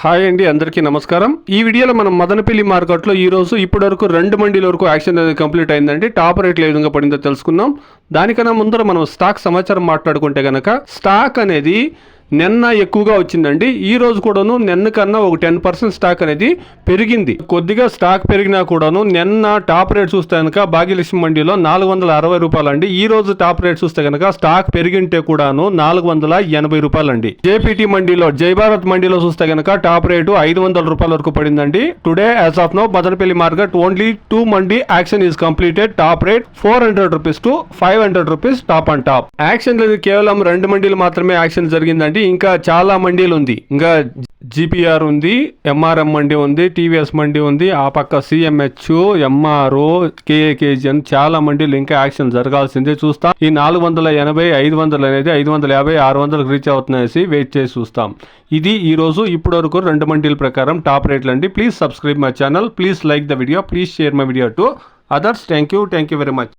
Hi అండి అందరికీ నమస్కారం. ఈ వీడియోలో మనం మదనపల్లి మార్కెట్లో ఈరోజు ఇప్పటి వరకు రెండు మండీల వరకు యాక్షన్ అనేది కంప్లీట్ అయిందండి. టాప్ రేట్లు ఏ విధంగా పడిందో తెలుసుకుందాం. దానికన్నా ముందర మనం స్టాక్ సమాచారం మాట్లాడుకుంటే కనుక స్టాక్ అనేది నిన్న ఎక్కువగా వచ్చిందండి. ఈ రోజు కూడాను నిన్న కన్నా ఒక టెన్ పర్సెంట్ స్టాక్ అనేది పెరిగింది. కొద్దిగా స్టాక్ పెరిగినా కూడాను నిన్న టాప్ రేట్ చూస్తే కనుక భాగ్యలక్ష్మి మండీలో నాలుగు వందల అరవై రూపాయలండి. ఈ రోజు టాప్ రేట్ చూస్తే కనుక స్టాక్ పెరిగింటే కూడాను నాలుగు వందల ఎనభై రూపాయలండి. జేపీటీ మండీలో జై భారత్ మండీలో చూస్తే కనుక టాప్ రేటు ఐదు వందల రూపాయల వరకు పడిందండి. Today as of now Madanapalle market only two mandi auction is completed. Top rate four hundred rupees to five hundred rupees top and top. Auction లేదు కేవలం రెండు మండీలు మాత్రమే యాక్షన్ జరిగిందండి. ఇంకా చాలా మండీలు ఉంది. ఇంకా జిపిఆర్ ఉంది ఎంఆర్ఎం మండి ఉంది టీవీఎస్ మండి ఉంది ఆ పక్క సిఎంహెచ్ ఎంఆర్ఓ కేఏకేజీ అని చాలా మండీలు ఇంకా యాక్షన్ జరగాల్సిందే. చూస్తాం ఈ నాలుగు వందల ఎనభై ఐదు వందలు అనేది ఐదు వందల యాభై ఆరు వందలకు రీచ్ అవుతున్నాయి వెయిట్ చేసి చూస్తాం. ఇది ఈరోజు ఇప్పటి వరకు రెండు మండీల ప్రకారం టాప్ రేట్లు అండి. Please subscribe my channel please like the video please share my video to others. Thank you thank you very much.